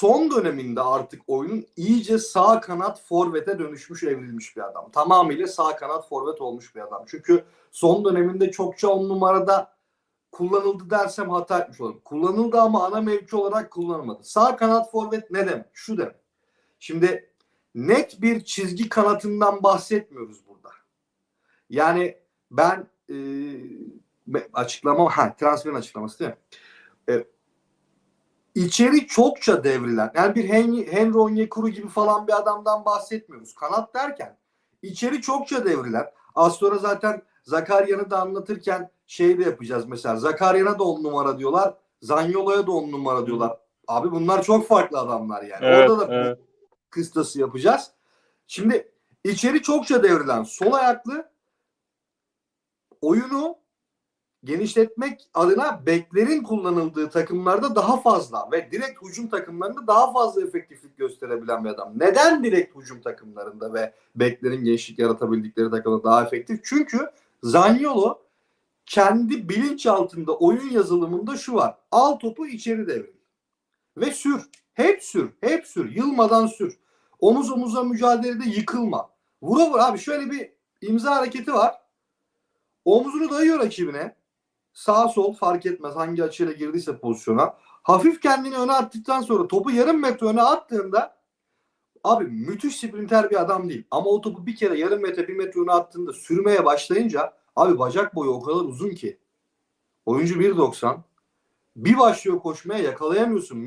son döneminde artık oyunun iyice sağ kanat forvete dönüşmüş evrilmiş bir adam. Tamamıyla sağ kanat forvet olmuş bir adam. Çünkü son döneminde çokça on numarada kullanıldı dersem hata etmiş olurum. Kullanıldı ama ana mevki olarak kullanılmadı. Sağ kanat forvet ne demek? Şu demek. Şimdi net bir çizgi kanatından bahsetmiyoruz burada. Yani ben e, açıklama ha transferin açıklaması değil mi? E, içeri çokça devrilen yani bir Henry, Henry Onyekuru gibi falan bir adamdan bahsetmiyoruz. Kanat derken içeri çokça devrilen az sonra zaten Zakarya'nı da anlatırken şey de yapacağız mesela. Zakarya'na da on numara diyorlar. Zanyolo'ya da on numara diyorlar. Abi bunlar çok farklı adamlar yani. Evet, Orada da evet. kıstası yapacağız. Şimdi içeri çokça devrilen sol ayaklı oyunu genişletmek adına beklerin kullanıldığı takımlarda daha fazla ve direkt hücum takımlarında daha fazla efektiflik gösterebilen bir adam. Neden direkt hücum takımlarında ve beklerin genişlik yaratabildikleri takımda daha efektif? Çünkü Zaniolo kendi bilinçaltında oyun yazılımında şu var. Al topu içeri devir. Ve sür. Hep sür. Hep sür. Yılmadan sür. Omuz omuza mücadelede yıkılma. Vura vur abi şöyle bir imza hareketi var. Omzunu dayıyor rakibine. Sağ sol fark etmez hangi açıyla girdiyse pozisyona. Hafif kendini öne attıktan sonra topu yarım metre öne attığında abi müthiş sprinter bir adam değil. Ama o topu bir kere yarım metre bir metre öne attığında sürmeye başlayınca abi bacak boyu o kadar uzun ki. Oyuncu 1.90 bir başlıyor koşmaya yakalayamıyorsun.